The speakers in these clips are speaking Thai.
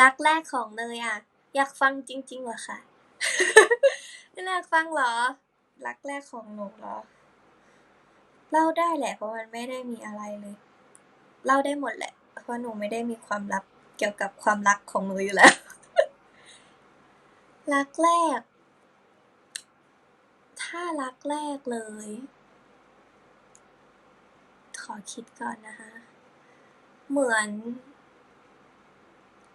รักแรกของเนยอะอยากฟังจริง ๆ เหรอคะไม่อยากฟังเหรอ รักแรกของหนูเหรอ เล่าได้แหละ เพราะมันไม่ได้มีอะไรเลย เล่าได้หมดแหละ เพราะหนูไม่ได้มีความลับเกี่ยวกับความรักของหนูอยู่แล้ว รักแรก ถ้ารักแรกเลย ขอคิดก่อนนะคะ เหมือน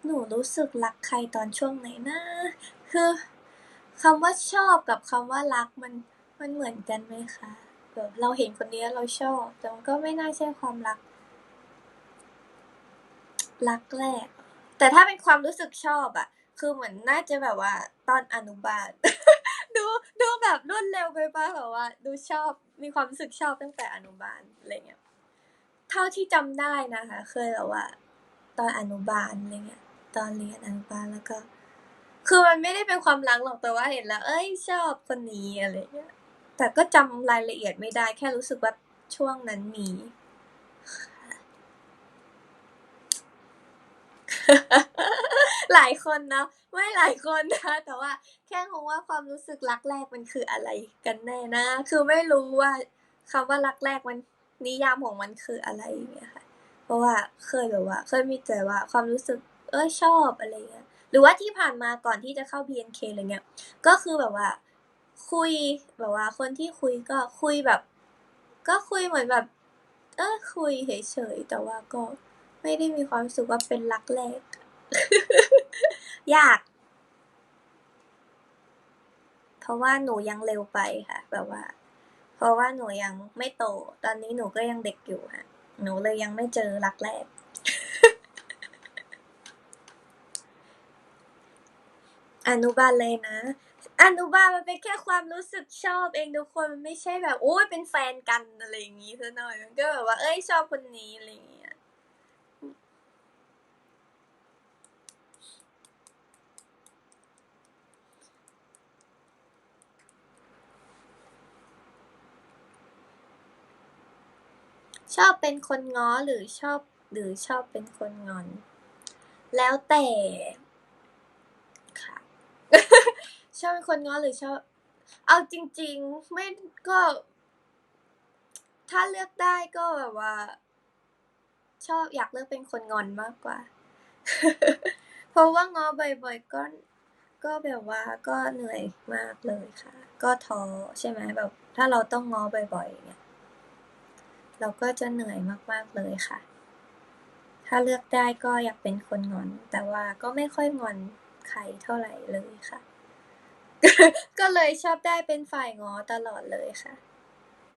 หนูรู้สึกรักใครตอนช่วงไหนนะ คือคำว่าชอบกับคำว่ารักมันมันเหมือนกันไหมคะแบบเราเห็นคนนี้เราชอบ แต่มันก็ไม่น่าใช่ความรัก รักแรก แต่ถ้าเป็นความรู้สึกชอบอะคือเหมือนน่าจะแบบว่า ตอนอนุบาล ดูดูแบบรวดเร็วไปป่ะแบบว่า ดูชอบมีความรู้สึกชอบตั้งแต่อนุบาลอะไรเงี้ยเท่าที่จำได้นะคะ เคยแบบว่า ตอนอนุบาลอะไรเงี้ย ตอนเรียนอนุบาลแล้วก็ คือมันไม่ได้เป็นความรักหรอกแต่ว่าเห็นแล้ว เอ้ยชอบคนนี้อะไรเงี้ยแต่ก็จำรายละเอียดไม่ได้แค่รู้สึกว่าช่วงนั้นมีหลายคนเนาะไม่หลายคนนะแต่ว่า แค่งงว่าความรู้สึกรักแรกมันคืออะไรกันแน่นะ คือไม่รู้ว่าคำว่ารักแรกมันนิยามของมันคืออะไรอย่างเงี้ยค่ะ เพราะว่าเคยแบบว่า เคยมีแต่ว่าความรู้สึก เอ้ยชอบอะไรเงี้ย หรือว่าที่ผ่านมาก่อนที่จะเข้า BNK อะไรเงี้ย ก็คือแบบว่า คุยแบบว่าคนที่คุยก็คุยแบบ ก็คุยเหมือนแบบ เออคุยเฉยๆแต่ว่าก็ไม่ได้มีความรู้สึกว่าเป็นรักแรก ยาก เพราะว่าหนูยังเร็วไปค่ะ แบบว่า เพราะว่าหนูยังไม่โต ตอนนี้หนูก็ยังเด็กอยู่ค่ะ หนูเลยยังไม่เจอรักแรก อนุบาลเลยนะ อนุบาลมันเป็นแค่ความรู้สึกชอบเองทุกคนมันไม่ใช่แบบโอ้ยเป็นแฟนกันอะไรอย่างงี้ซะหน่อยมันก็แบบว่าเอ้ยชอบคนนี้อะไรอย่างเงี้ยชอบเป็นคนง้อหรือชอบหรือชอบเป็นคนงอน แล้วแต่ ชอบเป็นคนง้อหรือชอบ เอาจริง ๆ ไม่ก็ ถ้าเลือกได้ก็แบบว่า ชอบอยากเลือกเป็นคนงอนมากกว่า เพราะว่าง้อบ่อยๆก็ก็แบบว่าก็เหนื่อยมากเลยค่ะ ก็ท้อใช่ไหมแบบ ถ้าเราต้องง้อบ่อยๆเงี้ยเราก็จะเหนื่อยมากๆเลยค่ะ ถ้าเลือกได้ก็อยากเป็นคนงอน แต่ว่าก็ไม่ค่อยงอนใครเท่าไหร่เลยค่ะ ก็เลยชอบได้เป็นฝ่ายง้อตลอดเลยค่ะ